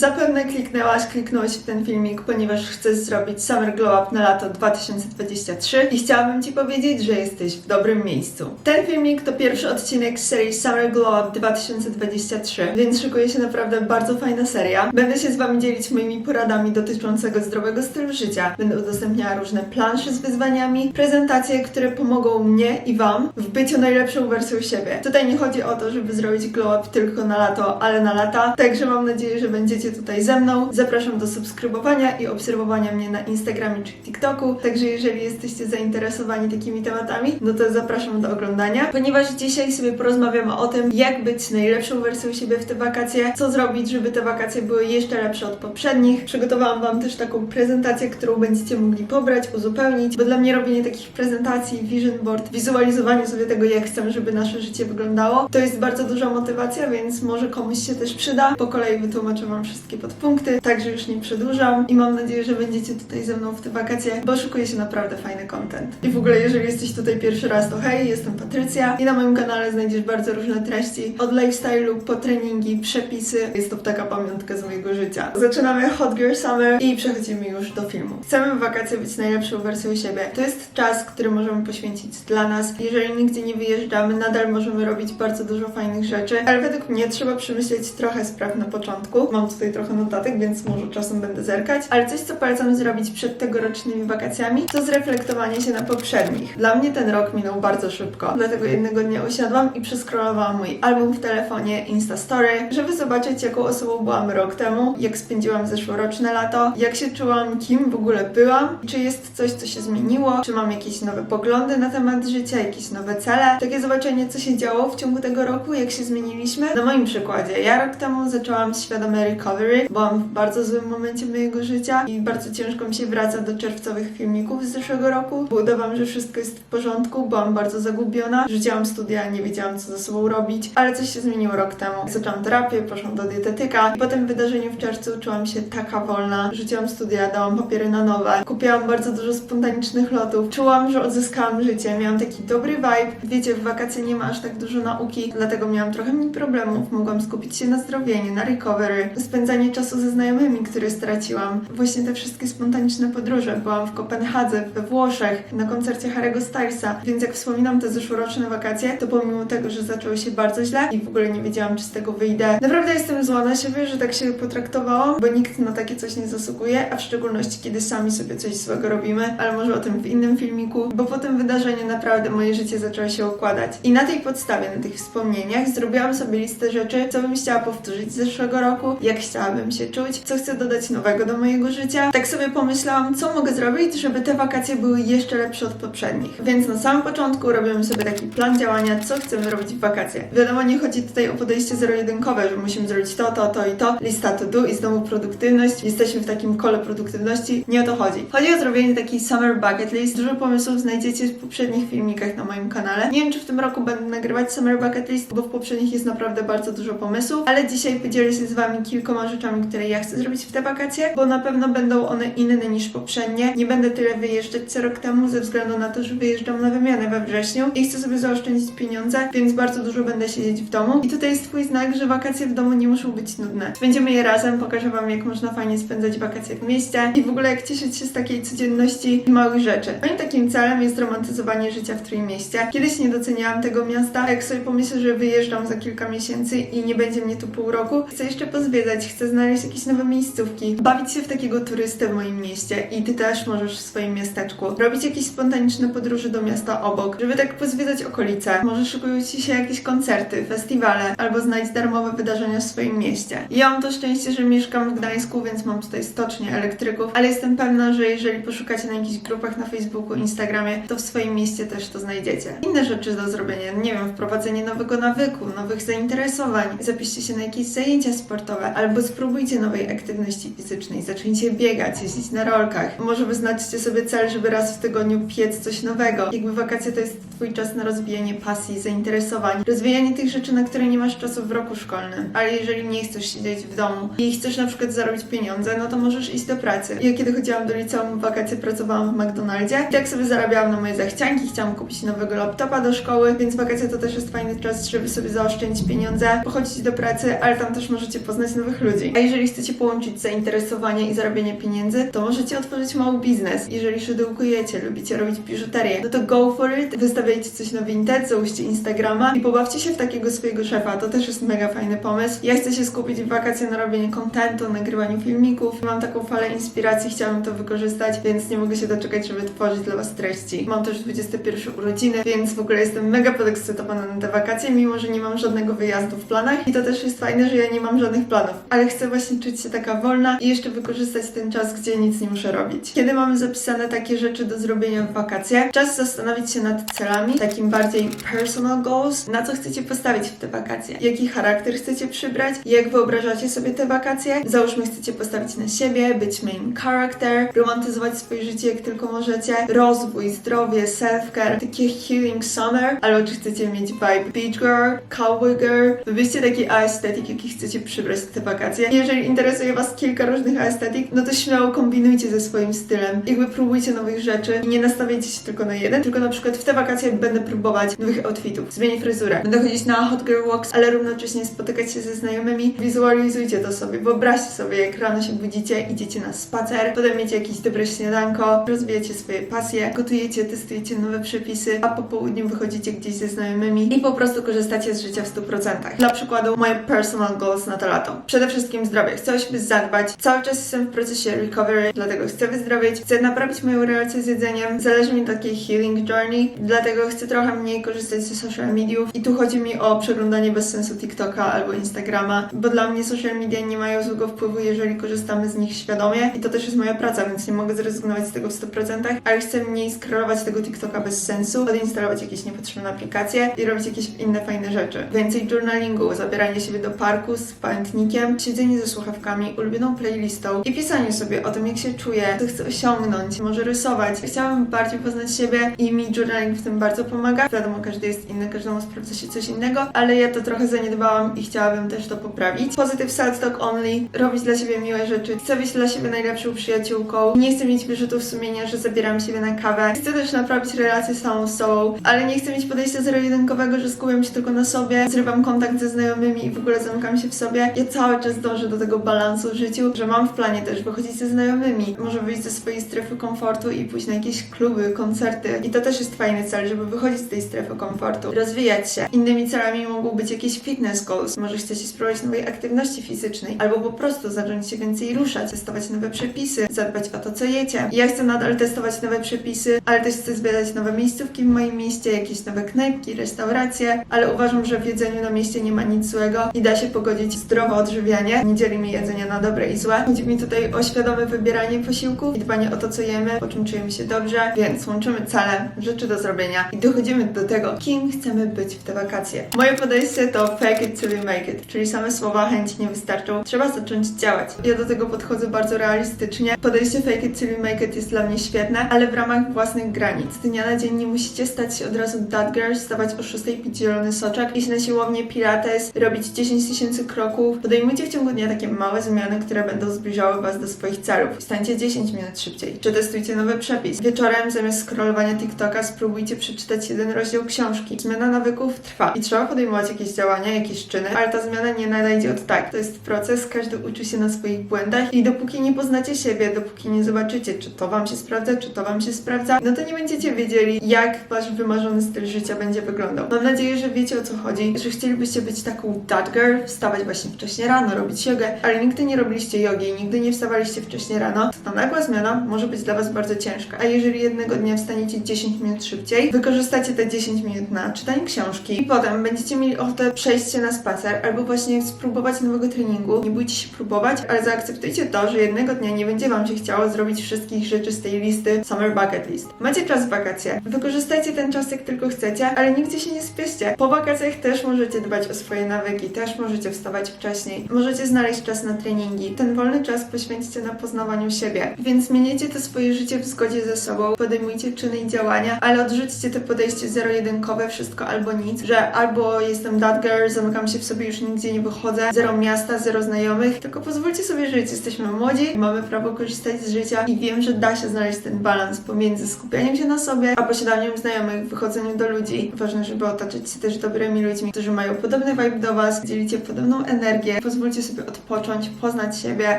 Zapewne kliknęłaś, kliknąłeś w ten filmik, ponieważ chcesz zrobić Summer Glow Up na lato 2023 i chciałabym Ci powiedzieć, że jesteś w dobrym miejscu. Ten filmik to pierwszy odcinek z serii Summer Glow Up 2023, więc szykuje się naprawdę bardzo fajna seria. Będę się z Wami dzielić moimi poradami dotyczącego zdrowego stylu życia. Będę udostępniała różne plansze z wyzwaniami, prezentacje, które pomogą mnie i Wam w byciu najlepszą wersją siebie. Tutaj nie chodzi o to, żeby zrobić glow up tylko na lato, ale na lata. Także mam nadzieję, że będziecie tutaj ze mną. Zapraszam do subskrybowania i obserwowania mnie na Instagramie czy TikToku. Także jeżeli jesteście zainteresowani takimi tematami, no to zapraszam do oglądania. Ponieważ dzisiaj sobie porozmawiamy o tym, jak być najlepszą wersją siebie w te wakacje, co zrobić, żeby te wakacje były jeszcze lepsze od poprzednich. Przygotowałam Wam też taką prezentację, którą będziecie mogli pobrać, uzupełnić, bo dla mnie robienie takich prezentacji, vision board, wizualizowanie sobie tego, jak chcemy, żeby nasze życie wyglądało, to jest bardzo duża motywacja, więc może komuś się też przyda. Po kolei wytłumaczę Wam wszystkie podpunkty, także już nie przedłużam i mam nadzieję, że będziecie tutaj ze mną w te wakacje, bo szykuje się naprawdę fajny content. I w ogóle, jeżeli jesteś tutaj pierwszy raz, to hej, jestem Patrycja i na moim kanale znajdziesz bardzo różne treści, od lifestyle'u po treningi, przepisy. Jest to taka pamiątka z mojego życia. Zaczynamy Hot Girl Summer i przechodzimy już do filmu. Chcemy w wakacje być najlepszą wersją siebie. To jest czas, który możemy poświęcić dla nas. Jeżeli nigdzie nie wyjeżdżamy, nadal możemy robić bardzo dużo fajnych rzeczy, ale według mnie trzeba przemyśleć trochę spraw na początku. Mam tutaj trochę notatek, więc może czasem będę zerkać, ale coś, co polecam zrobić przed tegorocznymi wakacjami, to zreflektowanie się na poprzednich. Dla mnie ten rok minął bardzo szybko, dlatego jednego dnia usiadłam i przeskrolowałam mój album w telefonie Insta Story, żeby zobaczyć, jaką osobą byłam rok temu, jak spędziłam zeszłoroczne lato, jak się czułam, kim w ogóle byłam, czy jest coś, co się zmieniło, czy mam jakieś nowe poglądy na temat życia, jakieś nowe cele. Takie zobaczenie, co się działo w ciągu tego roku, jak się zmieniliśmy. Na moim przykładzie, ja rok temu zaczęłam świadome recovery, byłam w bardzo złym momencie mojego życia i bardzo ciężko mi się wraca do czerwcowych filmików z zeszłego roku, udawałam, że wszystko jest w porządku, byłam bardzo zagubiona, rzuciłam studia, nie wiedziałam, co ze sobą robić, ale coś się zmieniło rok temu. Zaczęłam terapię, poszłam do dietetyka. I po tym wydarzeniu w czerwcu czułam się taka wolna, rzuciłam studia, dałam papiery na nowe, kupiłam bardzo dużo spontanicznych lotów, czułam, że odzyskałam życie, miałam taki dobry vibe. Wiecie, w wakacje nie ma aż tak dużo nauki, dlatego miałam trochę mniej problemów, mogłam skupić się na zdrowieniu, na recovery, spędzanie czasu ze znajomymi, które straciłam. Właśnie te wszystkie spontaniczne podróże. Byłam w Kopenhadze, we Włoszech, na koncercie Harry'ego Stylesa, więc jak wspominam te zeszłoroczne wakacje, to pomimo tego, że zaczęły się bardzo źle i w ogóle nie wiedziałam, czy z tego wyjdę, naprawdę jestem zła na siebie, że tak się potraktowałam, bo nikt na takie coś nie zasługuje, a w szczególności kiedy sami sobie coś złego robimy, ale może o tym w innym filmiku, bo po tym wydarzeniu naprawdę moje życie zaczęło się układać. I na tej podstawie, na tych wspomnieniach zrobiłam sobie listę rzeczy, co bym chciała powtórzyć z zeszłego roku, jak chciałabym się czuć, co chcę dodać nowego do mojego życia. Tak sobie pomyślałam, co mogę zrobić, żeby te wakacje były jeszcze lepsze od poprzednich. Więc na samym początku robimy sobie taki plan działania, co chcemy robić w wakacje. Wiadomo, nie chodzi tutaj o podejście zero-jedynkowe, że musimy zrobić to, to, to i to, lista to do i znowu produktywność. Jesteśmy w takim kole produktywności. Nie o to chodzi. Chodzi o zrobienie takiej summer bucket list. Dużo pomysłów znajdziecie w poprzednich filmikach na moim kanale. Nie wiem, czy w tym roku będę nagrywać summer bucket list, bo w poprzednich jest naprawdę bardzo dużo pomysłów, ale dzisiaj podzielę się z wami kilkoma rzeczami, które ja chcę zrobić w te wakacje, bo na pewno będą one inne niż poprzednie. Nie będę tyle wyjeżdżać co rok temu, ze względu na to, że wyjeżdżam na wymianę we wrześniu i chcę sobie zaoszczędzić pieniądze, więc bardzo dużo będę siedzieć w domu. I tutaj jest twój znak, że wakacje w domu nie muszą być nudne. Spędzimy je razem, pokażę wam, jak można fajnie spędzać wakacje w mieście i w ogóle jak cieszyć się z takiej codzienności i małych rzeczy. Moim takim celem jest romantyzowanie życia w Trójmieście. Kiedyś nie doceniałam tego miasta, jak sobie pomyślę, że wyjeżdżam za kilka miesięcy i nie będzie mnie tu pół roku, chcę jeszcze pozwiedzać, chcę znaleźć jakieś nowe miejscówki, bawić się w takiego turystę w moim mieście i ty też możesz w swoim miasteczku. Robić jakieś spontaniczne podróże do miasta obok, żeby tak pozwiedzać okolice. Może szykują ci się jakieś koncerty, festiwale, albo znajdź darmowe wydarzenia w swoim mieście. Ja mam to szczęście, że mieszkam w Gdańsku, więc mam tutaj stocznię elektryków, ale jestem pewna, że jeżeli poszukacie na jakichś grupach na Facebooku, Instagramie, to w swoim mieście też to znajdziecie. Inne rzeczy do zrobienia, nie wiem, wprowadzenie nowego nawyku, nowych zainteresowań, zapiszcie się na jakieś zajęcia sportowe, albo spróbujcie nowej aktywności fizycznej, zacznijcie biegać, jeździć na rolkach. Może wyznaczcie sobie cel, żeby raz w tygodniu piec coś nowego. Jakby wakacje to jest swój czas na rozwijanie pasji, zainteresowań, rozwijanie tych rzeczy, na które nie masz czasu w roku szkolnym. Ale jeżeli nie chcesz siedzieć w domu i chcesz na przykład zarobić pieniądze, no to możesz iść do pracy. Ja kiedy chodziłam do liceum w wakacje pracowałam w McDonaldzie i tak sobie zarabiałam na moje zachcianki, chciałam kupić nowego laptopa do szkoły, więc wakacje to też jest fajny czas, żeby sobie zaoszczędzić pieniądze, pochodzić do pracy, ale tam też możecie poznać nowych ludzi. A jeżeli chcecie połączyć zainteresowanie i zarabianie pieniędzy, to możecie otworzyć mały biznes. Jeżeli szydełkujecie, lubicie robić biżuterię, no to go for it, wystawiajcie coś na Vinted, załóżcie Instagrama i pobawcie się w takiego swojego szefa. To też jest mega fajny pomysł. Ja chcę się skupić w wakacje na robieniu kontentu, nagrywaniu filmików. Mam taką falę inspiracji, chciałabym to wykorzystać, więc nie mogę się doczekać, żeby tworzyć dla Was treści. Mam też 21 urodziny, więc w ogóle jestem mega podekscytowana na te wakacje, mimo że nie mam żadnego wyjazdu w planach. I to też jest fajne, że ja nie mam żadnych planów. Ale chcę właśnie czuć się taka wolna i jeszcze wykorzystać ten czas, gdzie nic nie muszę robić. Kiedy mamy zapisane takie rzeczy do zrobienia w wakacje, czas zastanowić się nad celami, takim bardziej personal goals, na co chcecie postawić w te wakacje, jaki charakter chcecie przybrać, jak wyobrażacie sobie te wakacje. Załóżmy, chcecie postawić na siebie, być main character, romantyzować swoje życie jak tylko możecie, rozwój, zdrowie, self-care, takie healing summer, albo czy chcecie mieć vibe beach girl, cowboy girl, wybierzcie taki aesthetic, jaki chcecie przybrać te wakacje. Jeżeli interesuje Was kilka różnych aesthetic, no to śmiało kombinujcie ze swoim stylem. Jakby próbujcie nowych rzeczy i nie nastawiajcie się tylko na jeden, tylko na przykład w te wakacje będę próbować nowych outfitów, zmienię fryzurę, będę chodzić na hot girl walks, ale równocześnie spotykać się ze znajomymi. Wizualizujcie to sobie, wyobraźcie sobie, jak rano się budzicie, idziecie na spacer, potem miecie jakieś dobre śniadanko, rozwijacie swoje pasje, gotujecie, testujecie nowe przepisy, a po południu wychodzicie gdzieś ze znajomymi i po prostu korzystacie z życia w 100%. Dla przykładu, moje personal goals na to lato. Przede wszystkim zdrowie. Chcę o siebie zadbać. Cały czas jestem w procesie recovery, dlatego chcę wyzdrowieć. Chcę naprawić moją relację z jedzeniem. Zależy mi takiej healing journey, dlatego chcę trochę mniej korzystać ze social mediów. I tu chodzi mi o przeglądanie bez sensu TikToka albo Instagrama, bo dla mnie social media nie mają złego wpływu, jeżeli korzystamy z nich świadomie. I to też jest moja praca, więc nie mogę zrezygnować z tego w 100%, ale chcę mniej scrollować tego TikToka bez sensu, odinstalować jakieś niepotrzebne aplikacje i robić jakieś inne fajne rzeczy. Więcej journalingu, zabieranie siebie do parku z pamiętnikiem, siedzenie ze słuchawkami, ulubioną playlistą i pisanie sobie o tym, jak się czuję, co chcę osiągnąć, może rysować. Chciałabym bardziej poznać siebie i mi journaling w tym bardzo pomaga. Wiadomo, każdy jest inny, każdemu sprawdza się coś innego, ale ja to trochę zaniedbałam i chciałabym też to poprawić. Positive self-talk only, robić dla siebie miłe rzeczy. Chcę być dla siebie najlepszą przyjaciółką. Nie chcę mieć wyrzutów sumienia, że zabieram siebie na kawę. Chcę też naprawić relacje z samą sobą, ale nie chcę mieć podejścia zero-jedynkowego, że skupiam się tylko na sobie, zrywam kontakt ze znajomymi i w ogóle zamykam się w sobie. Ja cały czas dążę do tego balansu w życiu, że mam w planie też wychodzić ze znajomymi, może wyjść ze swojej strefy komfortu i pójść na jakieś kluby, koncerty. I to też jest fajny cel, żeby wychodzić z tej strefy komfortu, rozwijać się. Innymi celami mogą być jakieś fitness goals, może chcecie spróbować nowej aktywności fizycznej, albo po prostu zacząć się więcej ruszać, testować nowe przepisy, zadbać o to, co jecie. Ja chcę nadal testować nowe przepisy, ale też chcę zbierać nowe miejscówki w moim mieście, jakieś nowe knajpki, restauracje, ale uważam, że w jedzeniu na mieście nie ma nic złego i da się pogodzić zdrowe odżywianie. Nie dzieli mi jedzenia na dobre i złe. Chodzi mi tutaj o świadome wybieranie posiłków i dbanie o to, co jemy, po czym czujemy się dobrze, więc łączymy cele, rzeczy do zrobienia i dochodzimy do tego, kim chcemy być w te wakacje. Moje podejście to fake it till you make it, czyli same słowa, chęci nie wystarczą, trzeba zacząć działać. Ja do tego podchodzę bardzo realistycznie. Podejście fake it till you make it jest dla mnie świetne, ale w ramach własnych granic. Z dnia na dzień nie musicie stać się od razu that girl, stawać o 6 pić zielony soczek, iść na siłownię pilates, robić 10 tysięcy kroków. Podejmujcie w ciągu dnia takie małe zmiany, które będą zbliżały Was do swoich celów. Stańcie 10 minut szybciej. Czy testujcie nowy przepis. Wieczorem zamiast scrollowania TikToka spróbujcie przeczytać jeden rozdział książki. Zmiana nawyków trwa i trzeba podejmować jakieś działania, jakieś czyny, ale ta zmiana nie nadejdzie od tak. To jest proces, każdy uczy się na swoich błędach i dopóki nie poznacie siebie, dopóki nie zobaczycie, czy to Wam się sprawdza, czy to Wam się sprawdza, no to nie będziecie wiedzieli, jak Wasz wymarzony styl życia będzie wyglądał. Mam nadzieję, że wiecie o co chodzi, że chcielibyście być taką that girl, wstawać właśnie wcześnie rano, robić jogę, ale nigdy nie robiliście jogi i nigdy nie wstawaliście wcześnie rano, to ta nagła zmiana może być dla Was bardzo ciężka. A jeżeli jednego dnia wstaniecie 10 minut szybciej, wykorzystacie te 10 minut na czytanie książki i potem będziecie mieli ochotę przejść się na spacer albo właśnie spróbować nowego treningu. Nie bójcie się próbować, ale zaakceptujcie to, że jednego dnia nie będzie Wam się chciało zrobić wszystkich rzeczy z tej listy Summer Bucket List. Macie czas w wakacje, wykorzystajcie ten czas jak tylko chcecie, ale nigdzie się nie spieszcie. Po wakacjach też możecie dbać o swoje nawyki, też możecie wstawać wcześniej, możecie znaleźć czas na treningi. Ten wolny czas poświęćcie na poznawaniu siebie, więc zmieniajcie to swoje życie w zgodzie ze sobą, podejmujcie czyny i działania, ale odrzućcie to podejście zero-jedynkowe, wszystko albo nic, że albo jestem that girl, zamykam się w sobie, już nigdzie nie wychodzę, zero miasta, zero znajomych, tylko pozwólcie sobie żyć. Jesteśmy młodzi, mamy prawo korzystać z życia i wiem, że da się znaleźć ten balans pomiędzy skupianiem się na sobie, a posiadaniem znajomych, wychodzeniem do ludzi. Ważne, żeby otaczać się też dobrymi ludźmi, którzy mają podobny vibe do Was, dzielicie podobną energię. Pozwólcie sobie odpocząć, poznać siebie,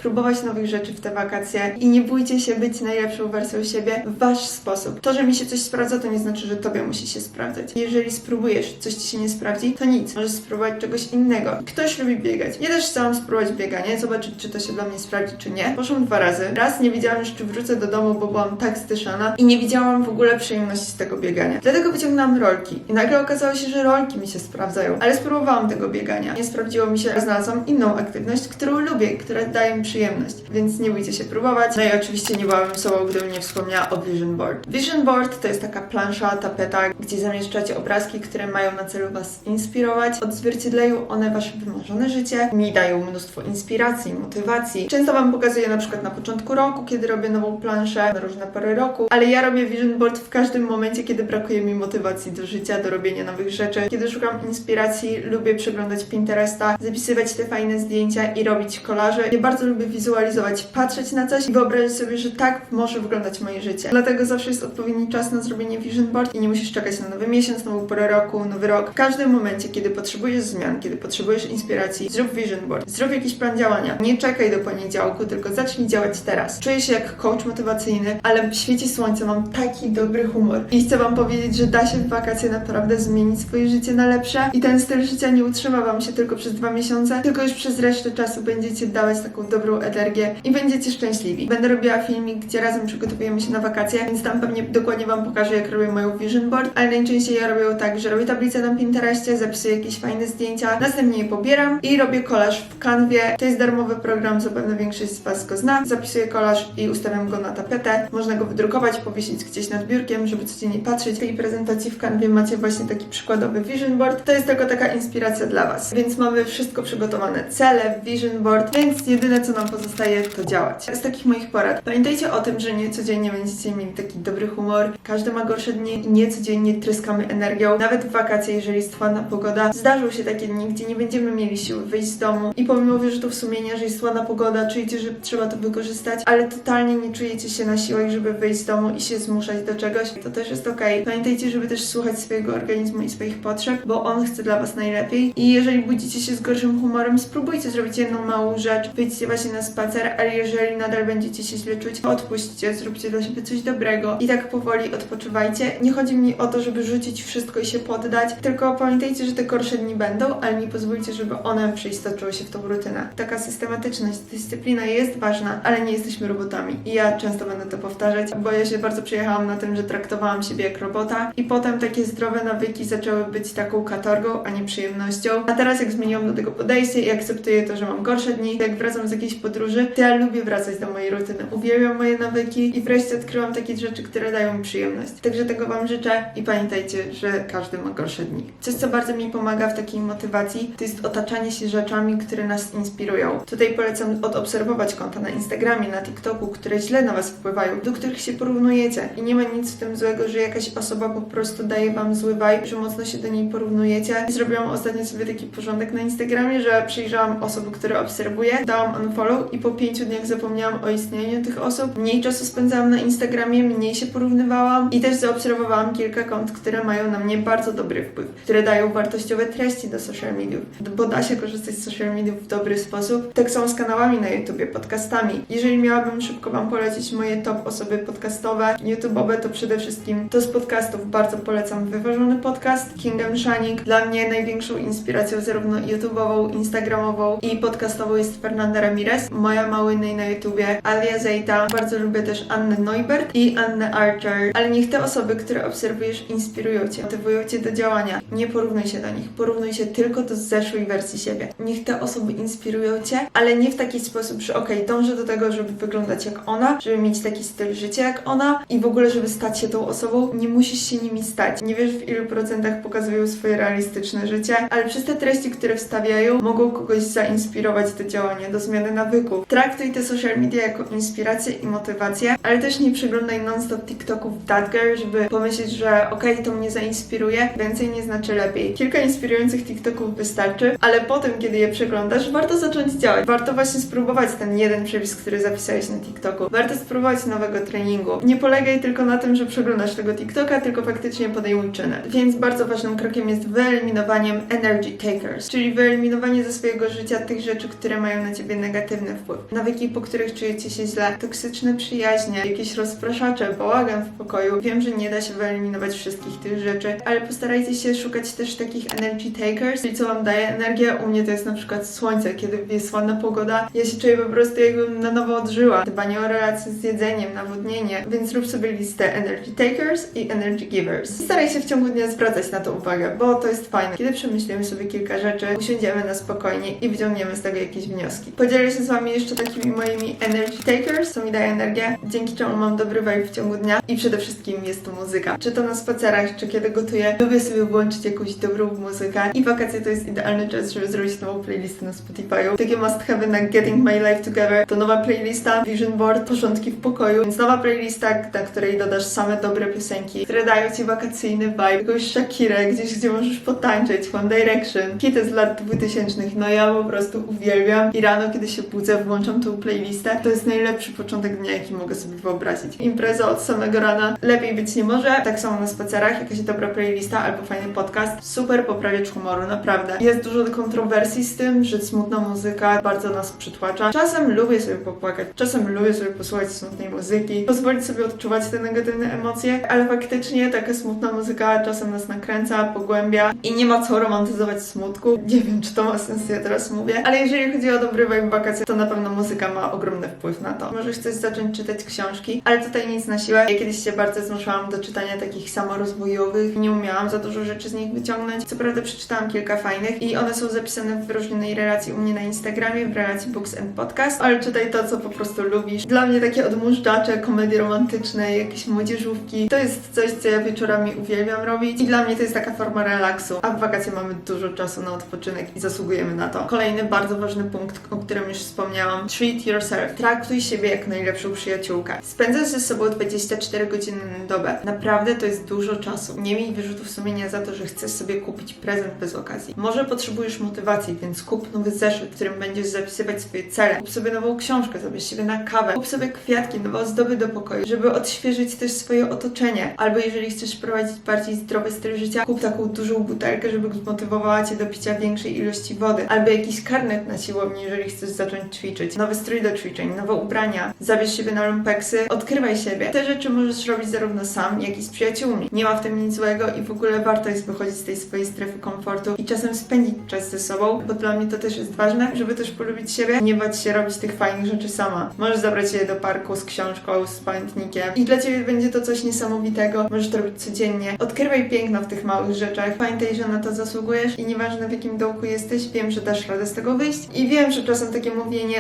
próbować nowych rzeczy w te wakacje i nie bójcie się być najlepszą wersją siebie w Wasz sposób. To, że mi się coś sprawdza, to nie znaczy, że Tobie musi się sprawdzać. Jeżeli spróbujesz, coś Ci się nie sprawdzi, to nic. Możesz spróbować czegoś innego. Ktoś lubi biegać. Ja też chciałam spróbować biegania, zobaczyć, czy to się dla mnie sprawdzi, czy nie. Poszłam dwa razy. Raz nie wiedziałam czy wrócę do domu, bo byłam tak styszana i nie widziałam w ogóle przyjemności z tego biegania. Dlatego wyciągnęłam rolki. I nagle okazało się, że rolki mi się sprawdzają. Ale spróbowałam tego biegania. Nie sprawdziło mi się, znalazłam inną aktywność, którą lubię, która daje mi przyjemność. Więc nie bójcie się próbować. No i oczywiście nie byłabym sobą, gdybym nie wspomniała o Vision Board. Vision Board to jest taka plansza, tapeta, gdzie zamieszczacie obrazki, które mają na celu Was inspirować. Odzwierciedlają one Wasze wymarzone życie. Mi dają mnóstwo inspiracji, motywacji. Często Wam pokazuję na przykład na początku roku, kiedy robię nową planszę, na różne pory roku, ale ja robię Vision Board w każdym momencie, kiedy brakuje mi motywacji do życia, do robienia nowych rzeczy. Kiedy szukam inspiracji, lubię przeglądać Pinteresta, zapisywać te fajne zdjęcia i robić kolaże. Ja bardzo lubię wizualizować, patrzeć na coś i wyobrazić sobie, że tak może wyglądać moje życie. Dlatego zawsze jest odpowiedni czas na zrobienie Vision Board i nie musisz czekać na nowy miesiąc, nową porę roku, nowy rok. W każdym momencie, kiedy potrzebujesz zmian, kiedy potrzebujesz inspiracji, zrób Vision Board, zrób jakiś plan działania. Nie czekaj do poniedziałku, tylko zacznij działać teraz. Czuję się jak coach motywacyjny, ale w świecie słońca mam taki dobry humor i chcę Wam powiedzieć, że da się w wakacje naprawdę zmienić swoje życie na lepsze i ten styl życia nie utrzyma Wam się tylko przez dwa miesiące, tylko już przez resztę czasu będziecie dawać taką dobrą energię i będziecie szczęśliwi. Będę robiła filmik, gdzie razem przygotowujemy się na wakacje, więc tam pewnie dokładnie Wam pokażę, jak robię moją vision board, ale najczęściej ja robię tak, że robię tablicę na Pinterestie, zapisuję jakieś fajne zdjęcia, następnie je pobieram i robię kolaż w Canwie. To jest darmowy program, zapewne większość z Was go zna. Zapisuję kolaż i ustawiam go na tapetę. Można go wydrukować, powiesić gdzieś nad biurkiem, żeby codziennie patrzeć. W tej prezentacji w Canwie macie właśnie taki przykładowy vision board. To jest tylko taka inspiracja dla Was. Więc mamy wszystko przygotowane. Cele, vision board, więc jedyne co nam pozostaje to działać. Z takich moich porad. Pamiętajcie o tym, że nie codziennie będziecie mieli taki dobry humor. Każdy ma gorsze dni i nie codziennie tryskamy energią. Nawet w wakacje, jeżeli jest ładna pogoda, zdarzą się takie dni, gdzie nie będziemy mieli siły wyjść z domu i pomimo wyrzutów sumienia, że jest ładna pogoda, czujecie, że trzeba to wykorzystać, ale totalnie nie czujecie się na siłach, żeby wyjść z domu i się zmuszać do czegoś, to też jest okej. Pamiętajcie, żeby też słuchać swojego organizmu i swoich potrzeb, bo on chce dla Was najlepiej. I jeżeli budzicie się z gorszym humorem, spróbujcie zrobić jedną małą rzecz, wyjdźcie właśnie na spacer, ale jeżeli nadal będziecie się źle czuć, odpuśćcie, zróbcie dla siebie coś dobrego i tak powoli odpoczywajcie. Nie chodzi mi o to, żeby rzucić wszystko i się poddać, tylko pamiętajcie, że te gorsze dni będą, ale nie pozwólcie, żeby one przeistoczyły się w tą rutynę. Taka systematyczność, dyscyplina jest ważna, ale nie jesteśmy robotami. I ja często będę to powtarzać, bo ja się bardzo przejechałam na tym, że traktowałam siebie jak robota i potem takie zdrowe nawyki zaczęły być taką katorgą, a nie przyjemnością. A teraz jak zmieniłam do tego podejście i akceptuję to, że mam gorsze dni, jak wracam z jakiejś podróży, ja lubię wracać do mojej rutyny. Uwielbiam moje nawyki i wreszcie odkryłam takie rzeczy, które dają mi przyjemność. Także tego Wam życzę i pamiętajcie, że każdy ma gorsze dni. Coś, co bardzo mi pomaga w takiej motywacji, to jest otaczanie się rzeczami, które nas inspirują. Tutaj polecam odobserwować konta na Instagramie, na TikToku, które źle na Was wpływają, do których się porównujecie. I nie ma nic w tym złego, że jakaś osoba po prostu daje Wam zły vibe, że mocno się do niej porównujecie. I zrobiłam ostatnio sobie taki porządek na Instagramie, że przyjrzałam osoby, które obserwuję, dałam unfollow i po pięciu dniach zapomniałam o istnieniu tych osób. Mniej czasu spędzałam na Instagramie, mniej się porównywałam i też zaobserwowałam kilka kont, które mają na mnie bardzo dobry wpływ, które dają wartościowe treści do social mediów, bo da się korzystać z social mediów w dobry sposób. Tak samo z kanałami na YouTubie, podcastami. Jeżeli miałabym szybko Wam polecić moje top osoby podcastowe, YouTube'owe, to przede wszystkim to z podcastów bardzo polecam wyważony podcast Kingdom Shining. Dla mnie największą inspiracją zarówno YouTube'ową, Instagramową i podcastową jest Fernanda Ramirez, moja małynej na YouTubie, Alia Zejta. Bardzo lubię też Annę Neubert i Annę Archer, ale niech te osoby, które obserwujesz, inspirują Cię, motywują Cię do działania. Nie porównuj się do nich, porównuj się tylko do zeszłej wersji siebie. Niech te osoby inspirują Cię, ale nie w taki sposób, że okej, dążę do tego, żeby wyglądać jak ona, żeby mieć taki styl życia jak ona i w ogóle, żeby stać się tą osobą, nie musisz się nimi stać. Nie wiesz w ilu procentach pokazują swoje realistyczne życie, ale przez te treści, które wstawiają, mogą kogoś zainspirować do działania, do zmiany nawyków. Traktuj te social media jako inspirację i motywację, ale też nie przeglądaj non-stop TikToków that girl, żeby pomyśleć myśleć, że okej, to mnie zainspiruje, więcej nie znaczy lepiej. Kilka inspirujących TikToków wystarczy, ale potem, kiedy je przeglądasz, warto zacząć działać. Warto właśnie spróbować ten jeden przepis, który zapisałeś na TikToku. Warto spróbować nowego treningu. Nie polegaj tylko na tym, że przeglądasz tego TikToka, tylko faktycznie podejmuj czyny. Więc bardzo ważnym krokiem jest wyeliminowaniem energy takers, czyli wyeliminowanie ze swojego życia tych rzeczy, które mają na ciebie negatywny wpływ. Nawyki, po których czujecie się źle, toksyczne przyjaźnie, jakieś rozpraszacze, bałagan w pokoju. Wiem, że nie da się wyeliminować wszystkich tych rzeczy, ale postarajcie się szukać też takich energy takers, czyli co wam daje energię. U mnie to jest na przykład słońce, kiedy jest ładna pogoda, ja się czuję po prostu jakbym na nowo odżyła. Dbanie o relacje z jedzeniem, nawodnienie, więc rób sobie listę energy takers i energy givers. Staraj się w ciągu dnia zwracać na to uwagę, bo to jest fajne. Kiedy przemyślimy sobie kilka rzeczy, usiądziemy na spokojnie i wyciągniemy z tego jakieś wnioski. Podzielę się z wami jeszcze takimi moimi energy takers, co mi daje energię, dzięki czemu mam dobry vibe w ciągu dnia. I przede wszystkim jest to muzyka. Czy to na spacerach, czy kiedy gotuję, lubię sobie włączyć jakąś dobrą muzykę. I wakacje to jest idealny czas, żeby zrobić nową playlistę na Spotify'u. Takie must have na Getting My Life Together. To nowa playlista Vision Board, porządki w pokoju, więc nowa playlista, na której dodasz same dobre piosenki, które dają ci wakacyjny vibe, jakąś Shakirę, gdzieś gdzie możesz potańczyć, One Direction, hity z lat 2000, no ja po prostu uwielbiam i rano kiedy się budzę włączam tą playlistę, to jest najlepszy początek dnia, jaki mogę sobie wyobrazić. Impreza od samego rana lepiej być nie może, tak samo na spacerach, jakaś dobra playlista albo fajny podcast, super poprawiacz humoru, naprawdę. Jest dużo kontrowersji z tym, że smutna muzyka bardzo nas przytłacza. Czasem lubię sobie popłakać, czasem lubię sobie posłuchać smutnej muzyki, pozwolić sobie odczuwać te negatywne emocje, ale faktycznie taka smutna muzyka czasem nas nakręca, pogłębia i nie ma co romantyzować smutku. Nie wiem, czy to ma sens, ja teraz mówię, ale jeżeli chodzi o dobry vibe wakacje, to na pewno muzyka ma ogromny wpływ na to. Może chcesz zacząć czytać książki, ale tutaj nic na siłę. Ja kiedyś się bardzo zmuszałam do czytania takich samorozwojowych, nie umiałam za dużo rzeczy z nich wyciągnąć. Co prawda przeczytałam kilka fajnych i one są zapisane w wyróżnionej relacji u mnie na Instagramie, w relacji Books and Podcast, ale czytaj to, co po prostu lubisz. Dla mnie takie odmóżdżacze, komedie romantyczne, jakieś młodzieżówki, to jest coś, co ja wieczorami uwielbiam robić i dla mnie to jest taka forma relaksu, a w wakacje mamy dużo czasu na odpoczynek i zasługujemy na to. Kolejny bardzo ważny punkt, o którym już wspomniałam, treat yourself. Traktuj siebie jak najlepszą przyjaciółkę. Spędzasz ze sobą 24 godziny na dobę. Naprawdę to jest dużo czasu. Nie miej wyrzutów sumienia za to, że chcesz sobie kupić prezent bez okazji. Może potrzebujesz motywacji, więc kup nowy zeszyt, w którym będziesz zapisywać swoje cele. Kup sobie nową książkę, zabierz siebie na kawę. Kup sobie kwiatki, nowe ozdoby do pokoju, żeby odświeżyć też swoje otoczenie. Albo jeżeli chcesz prowadzić bardziej zdrowy styl życia, kup taką dużą butelkę, żeby zmotywowała cię do picia większej ilości wody. Albo jakiś karnet na siłowni, jeżeli chcesz zacząć ćwiczyć. Nowy strój do ćwiczeń, nowe ubrania. Zabierz siebie na lumpeksy, odkrywaj siebie. Te rzeczy możesz robić zarówno sam, jak i z przyjaciółmi. Nie ma w tym nic złego i w ogóle warto jest wychodzić z tej swojej strefy komfortu i czasem spędzić czas ze sobą, bo dla mnie to też jest ważne, żeby też polubić siebie, nie bać się robić tych fajnych rzeczy sama. Możesz zabrać je do parku z książką, z pamiętnikiem i dla ciebie będzie to coś niesamowitego. Możesz to robić codziennie. Odkrywaj piękno w tych małych rzeczach. Pamiętaj, że na to zasługujesz i nieważne w jakim dołku jesteś, wiem, że dasz radę z tego wyjść. I wiem, że czasem takie mówienie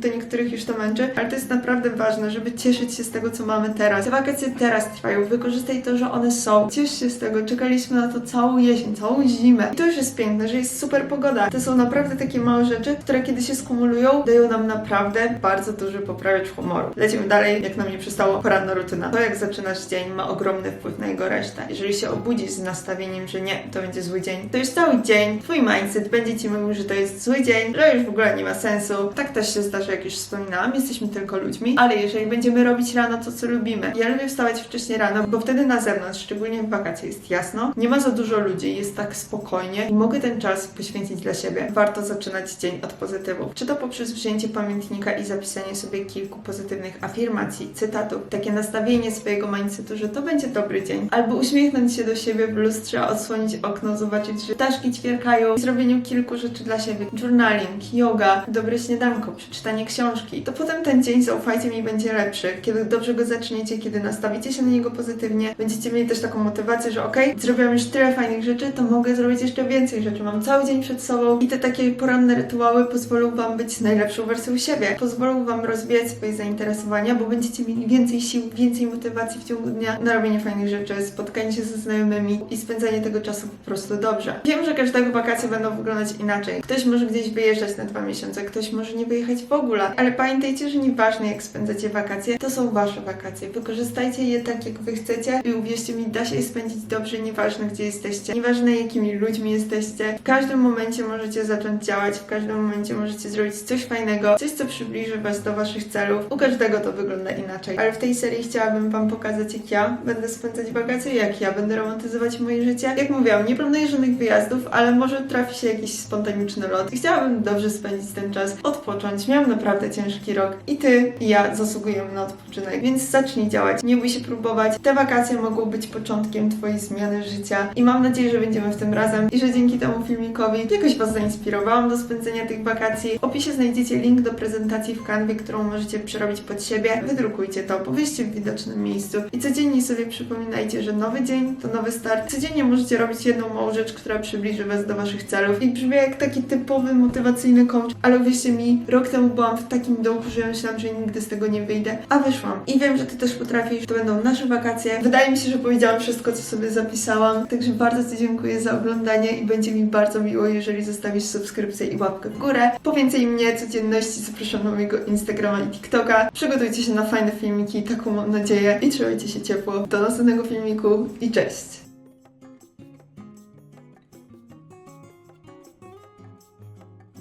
do niektórych już to męczy, ale to jest naprawdę ważne, żeby cieszyć się z tego, co mamy teraz. Te wakacje teraz trwają, wykorzystaj to, że one są. Ciesz się z tego, czekaliśmy na to całą jesień, całą zimę. I to już jest piękne, że jest super pogoda. To są naprawdę takie małe rzeczy, które kiedy się skumulują, dają nam naprawdę bardzo duży poprawiacz humoru. Lecimy dalej, jak na mnie przystało, poranna rutyna. To, jak zaczynasz dzień, ma ogromny wpływ na jego resztę. Jeżeli się obudzisz z nastawieniem, że nie, to będzie zły dzień, to już cały dzień twój mindset będzie ci mówił, że to jest zły dzień, że już w ogóle nie ma sensu. Tak też się zdarza, jak już wspominałam, jesteśmy tylko ludźmi, ale jeżeli będziemy robić rano to, co lubimy. Ja lubię wstawać wcześniej rano, bo wtedy na zewnątrz, szczególnie w wakacje, jest jasno, nie ma za dużo ludzi, jest tak spokojnie i mogę ten czas poświęcić dla siebie. Warto zaczynać dzień od pozytywów. Czy to poprzez wzięcie pamiętnika i zapisanie sobie kilku pozytywnych afirmacji, cytatów, takie nastawienie swojego mindsetu, że to będzie dobry dzień, albo uśmiechnąć się do siebie w lustrze, odsłonić okno, zobaczyć, że ptaszki ćwierkają, zrobieniu kilku rzeczy dla siebie, journaling, yoga, dobre śniadanko, przeczytanie książki, to potem ten dzień, zaufajcie mi, będzie lepszy. Kiedy dobrze go zaczniecie, kiedy nastawicie się na niego pozytywnie, będziecie mieli też taką motywację, że okej, zrobiłam już tyle fajnych rzeczy, to mogę zrobić jeszcze więcej rzeczy. Mam cały dzień przed sobą i te takie poranne rytuały pozwolą Wam być najlepszą wersją siebie. Pozwolą Wam rozwijać swoje zainteresowania, bo będziecie mieli więcej sił, więcej motywacji w ciągu dnia na robienie fajnych rzeczy, spotkanie się ze znajomymi i spędzanie tego czasu po prostu dobrze. Wiem, że każdego wakacje będą wyglądać inaczej. Ktoś może gdzieś wyjeżdżać na dwa miesiące, ktoś może nie wyjechać w ogóle ogóle. Ale pamiętajcie, że nieważne jak spędzacie wakacje, to są wasze wakacje. Wykorzystajcie je tak, jak wy chcecie i uwierzcie mi, da się je spędzić dobrze, nieważne gdzie jesteście, nieważne jakimi ludźmi jesteście. W każdym momencie możecie zacząć działać, w każdym momencie możecie zrobić coś fajnego, coś, co przybliży was do waszych celów. U każdego to wygląda inaczej. Ale w tej serii chciałabym wam pokazać, jak ja będę spędzać wakacje, jak ja będę romantyzować moje życie. Jak mówiłam, nie planuję żadnych wyjazdów, ale może trafi się jakiś spontaniczny lot. Chciałabym dobrze spędzić ten czas, odpocząć. Miałam naprawdę ciężki rok i ty i ja zasługujemy na odpoczynek, więc zacznij działać. Nie bój się próbować. Te wakacje mogą być początkiem twojej zmiany życia i mam nadzieję, że będziemy w tym razem i że dzięki temu filmikowi jakoś was zainspirowałam do spędzenia tych wakacji. W opisie znajdziecie link do prezentacji w kanwie, którą możecie przerobić pod siebie. Wydrukujcie to, powieście w widocznym miejscu i codziennie sobie przypominajcie, że nowy dzień to nowy start. Codziennie możecie robić jedną małą rzecz, która przybliży was do waszych celów. I brzmi jak taki typowy motywacyjny coach, ale uwierzcie mi, rok temu byłam w takim dołku, że ja myślałam, że nigdy z tego nie wyjdę, a wyszłam. I wiem, że ty też potrafisz. To będą nasze wakacje. Wydaje mi się, że powiedziałam wszystko, co sobie zapisałam. Także bardzo ci dziękuję za oglądanie i będzie mi bardzo miło, jeżeli zostawisz subskrypcję i łapkę w górę. Po więcej mnie, codzienności zapraszam na mojego Instagrama i TikToka. Przygotujcie się na fajne filmiki, taką mam nadzieję. I trzymajcie się ciepło. Do następnego filmiku i cześć!